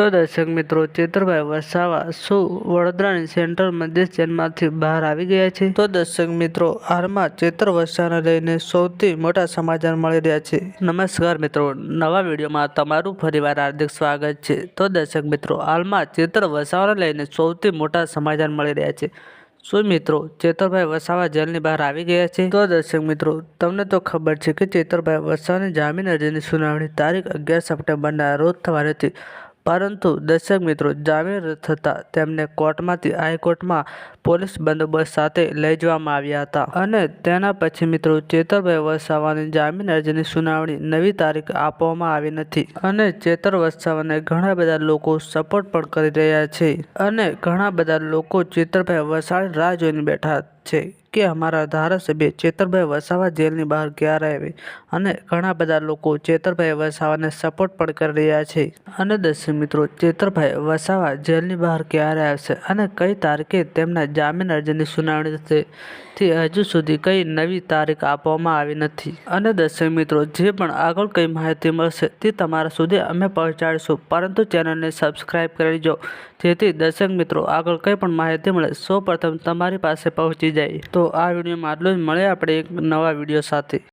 તો દર્શક મિત્રો ચેતરભાઈ વસાવા શું વડોદરાની સેન્ટ્રલ મધ્યસ્થ જેલમાંથી બહાર આવી ગયા છે? તો દર્શક મિત્રો હાલમાં ચેતર વસાવાને લઈને સૌથી મોટા સમાચાર મળી રહ્યા છે. નમસ્કાર મિત્રો નવા વિડીયોમાં તમારું ફરીવાર હાર્દિક સ્વાગત છે. તો દર્શક મિત્રો હાલમાં ચેતર વસાવાને લઈને સૌથી મોટા સમાચાર મળી રહ્યા છે. શું મિત્રો ચેતરભાઈ વસાવા જેલની બહાર આવી ગયા છે? તો દર્શક મિત્રો તમને તો ખબર છે કે ચેતરભાઈ વસાવાની જામીન અરજીની સુનાવણી તારીખ અગિયાર સપ્ટેમ્બરના રોજ થવાની હતી. પરંતુ દર્શક મિત્રો જામીન રદ થતાં તેમને કોર્ટમાંથી હાઈકોર્ટમાં પોલીસ બંદોબસ્ત સાથે લઈ જવામાં આવ્યા હતા. અને તેના પછી મિત્રો ચેતરભાઈ વસાવાની જામીન અરજીની સુનાવણી નવી તારીખ આપવામાં આવી નથી. અને ચેતર વસાવાને ઘણા બધા લોકો સપોર્ટ પણ કરી રહ્યા છે. અને ઘણા બધા લોકો ચેતરભાઈ વસાવાની રાહ જોઈને બેઠા છે કે અમારા ધારાસભ્ય ચેતરભાઈ વસાવા જેલની બહાર ક્યારે આવે અને ઘણા બધા લોકો ચેતરભાઈ વસાવાને સપોર્ટ પણ કરી રહ્યા છે. અને દર્શક મિત્રો, ચેતરભાઈ વસાવા જેલની બહાર ક્યારે આવશે અને કઈ તારીખે તેમના જામીન અરજીની સુનાવણી થશે તે હજુ સુધી કઈ નવી તારીખ આપવામાં આવી નથી. અને દર્શક મિત્રો, જે પણ આગળ કઈ માહિતી મળશે તે તમારા સુધી અમે પહોંચાડીશું. પરંતુ ચેનલને સબસ્ક્રાઈબ કરી લેજો. જેથી દર્શક મિત્રો આગળ કંઈ પણ માહિતી મળે, સૌ પ્રથમ તમારી પાસે પહોંચી જાય. તો આ વિડીયોમાં આટલું જ. મળે આપણે એક નવા વીડિયો સાથે.